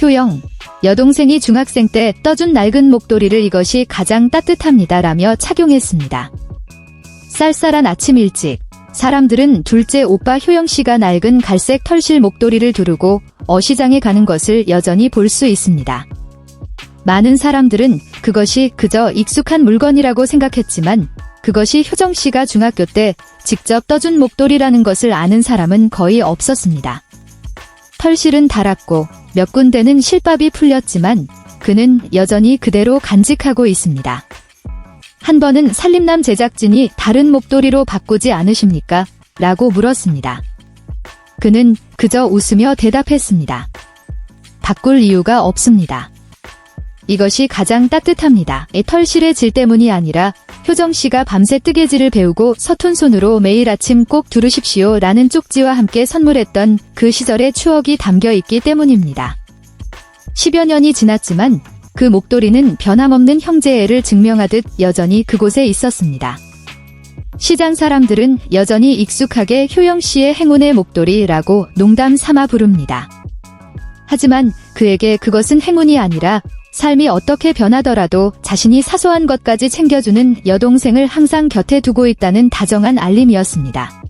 효영, 여동생이 중학생 때 떠준 낡은 목도리를 이것이 가장 따뜻합니다. 라며 착용했습니다. 쌀쌀한 아침 일찍, 사람들은 둘째 오빠 효영 씨가 낡은 갈색 털실 목도리를 두르고 어시장에 가는 것을 여전히 볼 수 있습니다. 많은 사람들은 그것이 그저 익숙한 물건이라고 생각했지만 그것이 효정 씨가 중학교 때 직접 떠준 목도리라는 것을 아는 사람은 거의 없었습니다. 털실은 닳았고 몇 군데는 실밥이 풀렸지만 그는 여전히 그대로 간직하고 있습니다. 한 번은 살림남 제작진이 다른 목도리로 바꾸지 않으십니까? 라고 물었습니다. 그는 그저 웃으며 대답했습니다. 바꿀 이유가 없습니다. 이것이 가장 따뜻합니다. 이 털실의 질 때문이 아니라 효정 씨가 밤새 뜨개질을 배우고 서툰 손으로 매일 아침 꼭 두르십시오 라는 쪽지와 함께 선물했던 그 시절의 추억이 담겨 있기 때문입니다. 10여 년이 지났지만 그 목도리는 변함없는 형제애를 증명하듯 여전히 그곳에 있었습니다. 시장 사람들은 여전히 익숙하게 효영 씨의 행운의 목도리라고 농담 삼아 부릅니다. 하지만 그에게 그것은 행운이 아니라 삶이 어떻게 변하더라도 자신이 사소한 것까지 챙겨주는 여동생을 항상 곁에 두고 있다는 다정한 알림이었습니다.